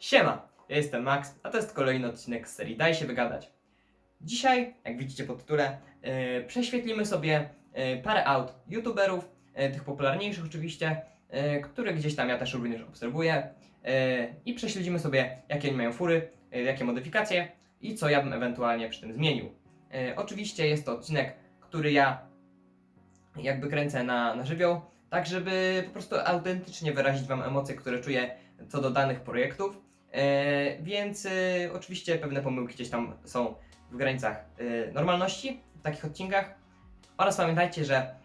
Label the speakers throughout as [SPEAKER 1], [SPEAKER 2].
[SPEAKER 1] Siema, ja jestem Max, a to jest kolejny odcinek z serii Daj się wygadać. Dzisiaj, jak widzicie po tytule, yy, prześwietlimy sobie yy, parę aut youtuberów, yy, tych popularniejszych oczywiście, yy, które gdzieś tam ja też również obserwuję yy, i prześledzimy sobie, jakie oni mają fury, yy, jakie modyfikacje i co ja bym ewentualnie przy tym zmienił. Yy, oczywiście jest to odcinek, który ja jakby kręcę na, na żywioł, tak żeby po prostu autentycznie wyrazić Wam emocje, które czuję co do danych projektów. E, więc e, oczywiście pewne pomyłki gdzieś tam są w granicach e, normalności w takich odcinkach. Oraz pamiętajcie, że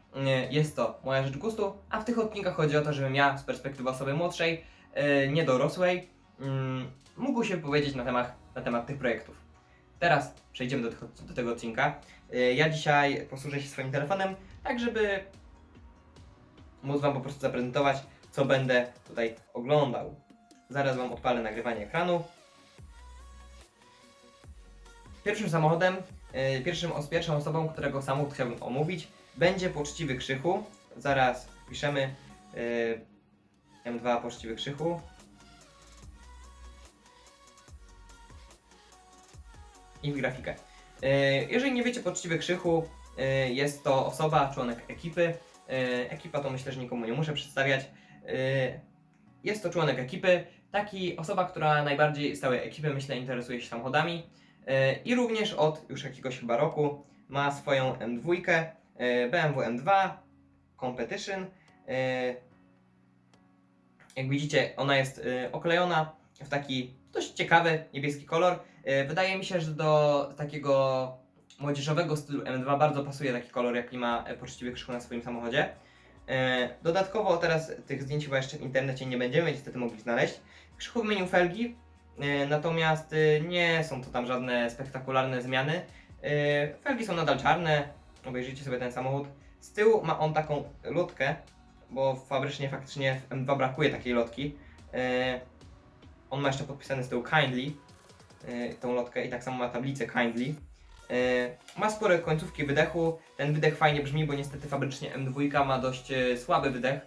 [SPEAKER 1] jest to moja rzecz gustu, a w tych odcinkach chodzi o to, żebym ja z perspektywy osoby młodszej, niedorosłej, mm, mógł się powiedzieć na temat, na temat tych projektów. Teraz przejdziemy do, do tego odcinka. Ja dzisiaj posłużę się swoim telefonem, tak żeby móc Wam po prostu zaprezentować, co będę tutaj oglądał. Zaraz Wam odpalę nagrywanie ekranu. Pierwszym samochodem, yy, pierwszym, pierwszą osobą, którego samochód chciałbym omówić, będzie Poczciwy Krzychu. Zaraz piszemy yy, M2 Poczciwy Krzychu. I w grafikę. Yy, jeżeli nie wiecie, Poczciwy Krzychu yy, jest to osoba, członek ekipy. Yy, ekipa to myślę, że nikomu nie muszę przedstawiać. Yy, jest to członek ekipy, taki osoba, która najbardziej z całej ekipy, myślę, interesuje się samochodami yy, i również od już jakiegoś chyba roku ma swoją M2, yy, BMW M2 Competition. Yy, jak widzicie, ona jest oklejona w taki dość ciekawy niebieski kolor. Wydaje mi się, że do takiego młodzieżowego stylu M2 bardzo pasuje taki kolor, jaki ma e, poczciwy krzyku na swoim samochodzie. E, Dodatkowo teraz tych zdjęć chyba jeszcze w internecie nie będziemy niestety mogli znaleźć. Krzychu wymienił felgi, e, natomiast e, nie są to tam żadne spektakularne zmiany. E, Felgi są nadal czarne, obejrzyjcie sobie ten samochód. Z tyłu ma on taką lotkę, bo fabrycznie faktycznie w M2 brakuje takiej lotki. On ma jeszcze podpisany z tyłu Kindly, tą lotkę i tak samo ma tablicę Kindly. Ma spore końcówki wydechu. Ten wydech fajnie brzmi, bo niestety fabrycznie M2 ma dość słaby wydech,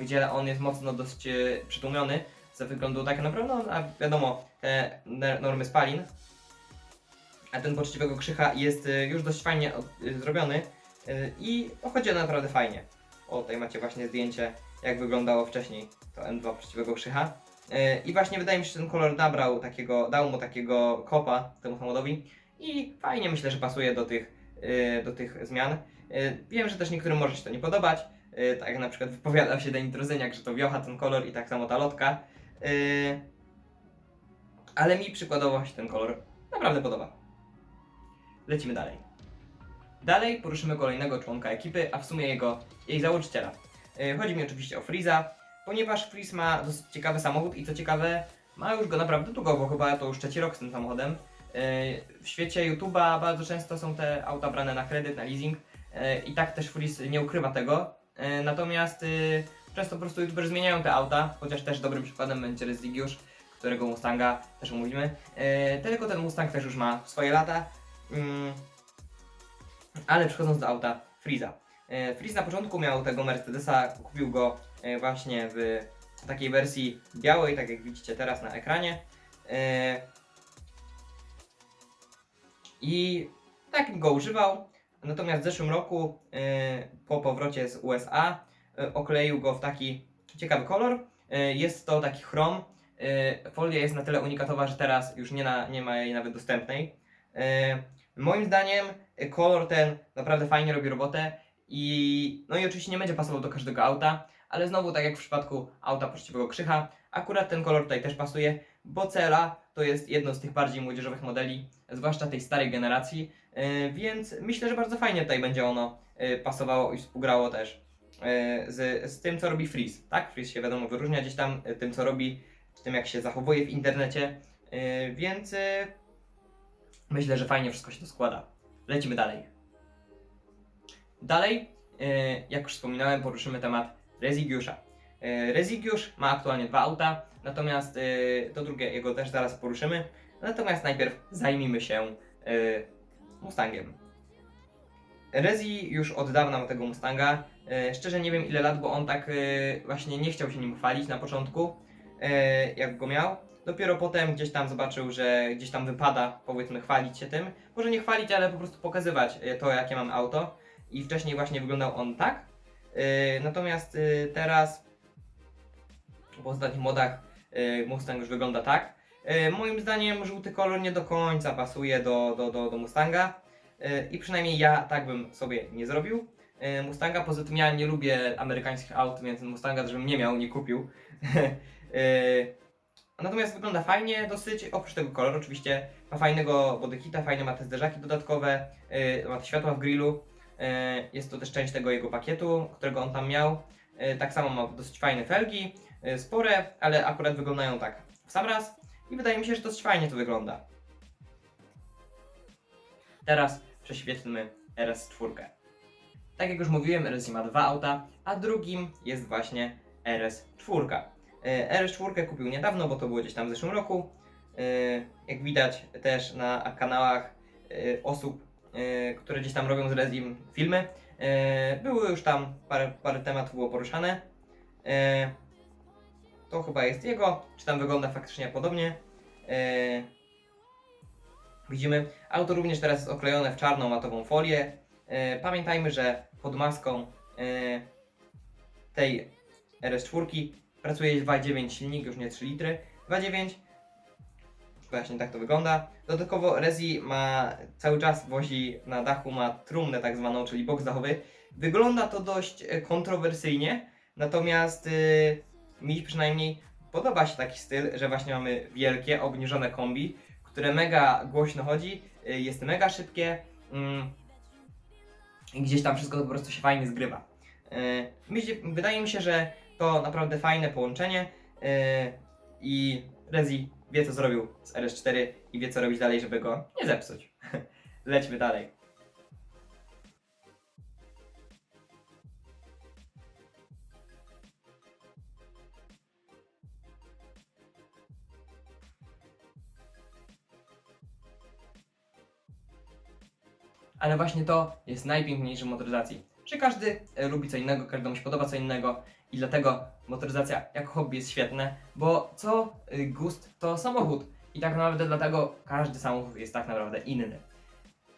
[SPEAKER 1] gdzie on jest mocno dość przytłumiony ze wyglądu tak naprawdę, no a wiadomo, te normy spalin. A ten poczciwego krzycha jest e, już dość fajnie e, zrobiony e, i chodzi naprawdę fajnie. O, tutaj macie właśnie zdjęcie, jak wyglądało wcześniej to M2 poczciwego krzycha. I właśnie wydaje mi się, że ten kolor nabrał takiego, dał mu takiego kopa temu samochodowi i fajnie myślę, że pasuje do tych, y, do tych zmian. Y, Wiem, że też niektórym może się to nie podobać, y, tak jak na przykład wypowiadał się Denis Trozyniak, że to wiocha ten kolor i tak samo ta lotka. Y, Ale mi przykładowo się ten kolor naprawdę podoba. Lecimy dalej. Dalej poruszymy kolejnego członka ekipy, a w sumie jego, jej założyciela. Y, Chodzi mi oczywiście o Freeza, ponieważ Freeze ma dosyć ciekawy samochód i co ciekawe, ma już go naprawdę długo, bo chyba to już trzeci rok z tym samochodem. Yy, W świecie YouTube'a bardzo często są te auta brane na kredyt, na leasing yy, i tak też Freeze nie ukrywa tego. Yy, Natomiast yy, często po prostu YouTuberzy zmieniają te auta, chociaż też dobrym przykładem będzie Rezygiusz, którego Mustanga też omówimy. Yy, Tylko ten Mustang też już ma swoje lata. Mm, Ale przechodząc do auta Freeza. Yy, Freeze na początku miał tego Mercedesa, kupił go yy, właśnie w takiej wersji białej, tak jak widzicie teraz na ekranie. Yy, i tak go używał. Natomiast w zeszłym roku, yy, po powrocie z USA, yy, okleił go w taki ciekawy kolor. Yy, jest to taki chrom. Yy, folia jest na tyle unikatowa, że teraz już nie, na, nie ma jej nawet dostępnej. Moim zdaniem kolor ten naprawdę fajnie robi robotę i no i oczywiście nie będzie pasował do każdego auta, ale znowu tak jak w przypadku auta poczciwego krzycha, akurat ten kolor tutaj też pasuje, bo Cela to jest jedno z tych bardziej młodzieżowych modeli, zwłaszcza tej starej generacji, więc myślę, że bardzo fajnie tutaj będzie ono pasowało i współgrało też z, z tym, co robi Freeze, tak? Freeze się wiadomo wyróżnia gdzieś tam yy, tym, co robi, tym, jak się zachowuje w internecie, yy, więc yy, myślę, że fajnie wszystko się to składa. Lecimy dalej. Dalej, jak już wspominałem, poruszymy temat Rezygiusza. Yy, Rezygiusz ma aktualnie dwa auta, natomiast to drugie jego też zaraz poruszymy. Natomiast najpierw zajmijmy się Mustangiem. Rezi już od dawna ma tego Mustanga. Yy, szczerze nie wiem ile lat, bo on tak yy, właśnie nie chciał się nim chwalić na początku, yy, jak go miał. Dopiero potem gdzieś tam zobaczył, że gdzieś tam wypada, powiedzmy, chwalić się tym. Może nie chwalić, ale po prostu pokazywać to, jakie mam auto. I wcześniej właśnie wyglądał on tak. Natomiast teraz, po ostatnich modach, Mustang już wygląda tak. Moim zdaniem żółty kolor nie do końca pasuje do, do, do, do Mustanga. Y, I przynajmniej ja tak bym sobie nie zrobił. Y, Mustanga, poza tym ja nie lubię amerykańskich aut, więc Mustanga też bym nie miał, nie kupił. Y, Natomiast wygląda fajnie dosyć, oprócz tego koloru oczywiście ma fajnego bodykita, fajne ma te zderzaki dodatkowe, ma te światła w grillu, jest to też część tego jego pakietu, którego on tam miał. Tak samo ma dosyć fajne felgi, spore, ale akurat wyglądają tak w sam raz i wydaje mi się, że dosyć fajnie to wygląda. Teraz prześwietlmy RS4. Tak jak już mówiłem, RS ma dwa auta, a drugim jest właśnie RS4. E, RS4 kupił niedawno, bo to było gdzieś tam w zeszłym roku. E, Jak widać też na kanałach e, osób, które gdzieś tam robią z Rezim filmy, były już tam parę, parę tematów było poruszane. To chyba jest jego, czy tam wygląda faktycznie podobnie. Widzimy, auto również teraz jest oklejone w czarną matową folię. E, Pamiętajmy, że pod maską e, tej RS4 pracuje 2.9 silnik, już nie 3 litry. 2.9 Właśnie tak to wygląda. Dodatkowo Rezi ma cały czas wozi na dachu ma trumnę tak zwaną, czyli boks dachowy. Wygląda to dość e, kontrowersyjnie, natomiast y, mi przynajmniej podoba się taki styl, że właśnie mamy wielkie, obniżone kombi, które mega głośno chodzi, y, jest mega szybkie mm, i gdzieś tam wszystko po prostu się fajnie zgrywa. Y, wydaje mi się, że to naprawdę fajne połączenie yy, i Rezi wie co zrobił z RS4 i wie co robić dalej, żeby go nie zepsuć. Lećmy dalej. Ale właśnie to jest najpiękniejsze w motoryzacji, że każdy e, lubi co innego, każdemu się podoba co innego i dlatego motoryzacja jako hobby jest świetne, bo co y, gust to samochód i tak naprawdę dlatego każdy samochód jest tak naprawdę inny.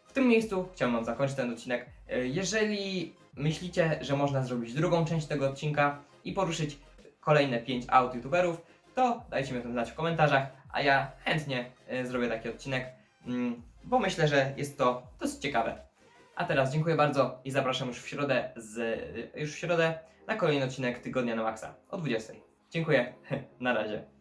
[SPEAKER 1] W tym miejscu chciałbym zakończyć ten odcinek. Y, Jeżeli myślicie, że można zrobić drugą część tego odcinka i poruszyć kolejne 5 aut youtuberów, to dajcie mi o tym znać w komentarzach, a ja chętnie zrobię taki odcinek, mm, bo myślę, że jest to dosyć ciekawe. A teraz dziękuję bardzo i zapraszam już w środę z, już w środę na kolejny odcinek Tygodnia na Maxa o 20. Dziękuję, na razie.